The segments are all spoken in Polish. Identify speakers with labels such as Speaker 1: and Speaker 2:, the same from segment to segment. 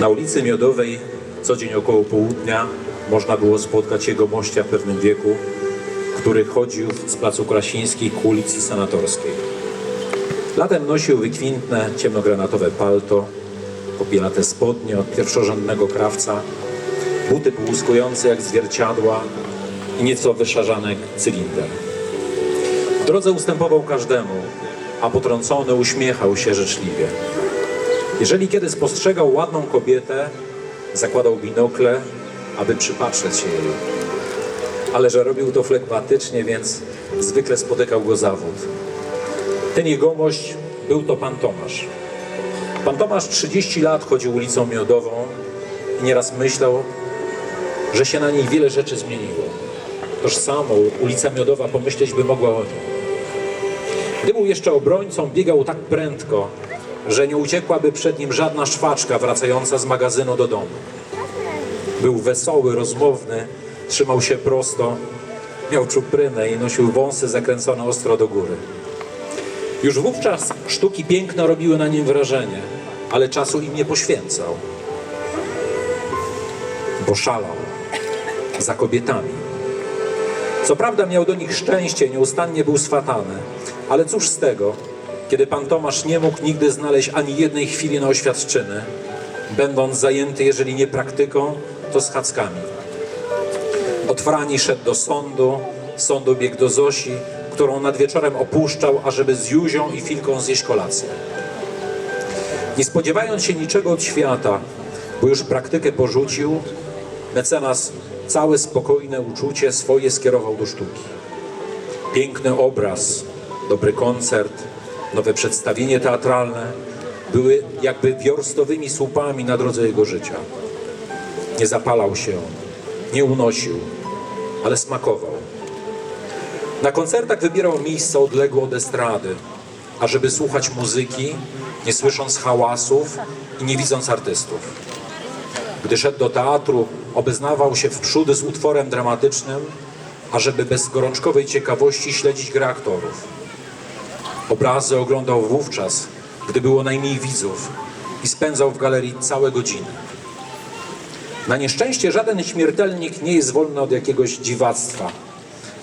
Speaker 1: Na ulicy Miodowej co dzień około południa można było spotkać jego mościa w pewnym wieku, który chodził z placu Krasińskich ku ulicy Senatorskiej. Latem nosił wykwintne, ciemnogranatowe palto, popielate spodnie od pierwszorzędnego krawca, buty połyskujące jak zwierciadła i nieco wyszarzany cylinder. W drodze ustępował każdemu, a potrącony uśmiechał się życzliwie. Jeżeli kiedy spostrzegał ładną kobietę, zakładał binokle, aby przypatrzeć się jej. Ale że robił to flegmatycznie, więc zwykle spotykał go zawód. Ten jegomość był to pan Tomasz. Pan Tomasz 30 lat chodził ulicą Miodową i nieraz myślał, że się na niej wiele rzeczy zmieniło. Toż samo ulica Miodowa pomyśleć by mogła o nim. Gdy był jeszcze obrońcą, biegał tak prędko, że nie uciekłaby przed nim żadna szwaczka wracająca z magazynu do domu. Był wesoły, rozmowny, trzymał się prosto, miał czuprynę i nosił wąsy zakręcone ostro do góry. Już wówczas sztuki piękne robiły na nim wrażenie, ale czasu im nie poświęcał, bo szalał za kobietami. Co prawda miał do nich szczęście, nieustannie był swatany, ale cóż z tego, kiedy pan Tomasz nie mógł nigdy znaleźć ani jednej chwili na oświadczyny, będąc zajęty, jeżeli nie praktyką, to schadzkami. Od Frani szedł do sądu, sądu biegł do Zosi, którą nad wieczorem opuszczał, ażeby z Juzią i Filką zjeść kolację. Nie spodziewając się niczego od świata, bo już praktykę porzucił, mecenas całe spokojne uczucie swoje skierował do sztuki. Piękny obraz, dobry koncert, nowe przedstawienie teatralne były jakby wiorstowymi słupami na drodze jego życia. Nie zapalał się, nie unosił, ale smakował. Na koncertach wybierał miejsca odległe od estrady, ażeby słuchać muzyki, nie słysząc hałasów i nie widząc artystów. Gdy szedł do teatru, obeznawał się w przód z utworem dramatycznym, ażeby bez gorączkowej ciekawości śledzić grę aktorów. Obrazy oglądał wówczas, gdy było najmniej widzów i spędzał w galerii całe godziny. Na nieszczęście żaden śmiertelnik nie jest wolny od jakiegoś dziwactwa,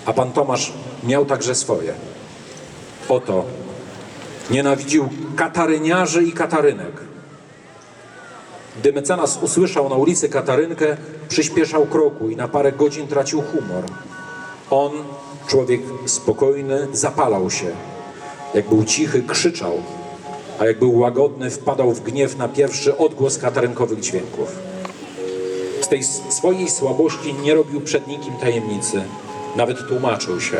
Speaker 1: a pan Tomasz miał także swoje. Oto nienawidził kataryniarzy i katarynek. Gdy mecenas usłyszał na ulicy Katarynkę, przyspieszał kroku i na parę godzin tracił humor. On, człowiek spokojny, zapalał się. Jak był cichy, krzyczał, a jak był łagodny, wpadał w gniew na pierwszy odgłos katarynkowych dźwięków. Z tej swojej słabości nie robił przed nikim tajemnicy, nawet tłumaczył się.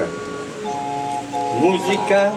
Speaker 2: Muzyka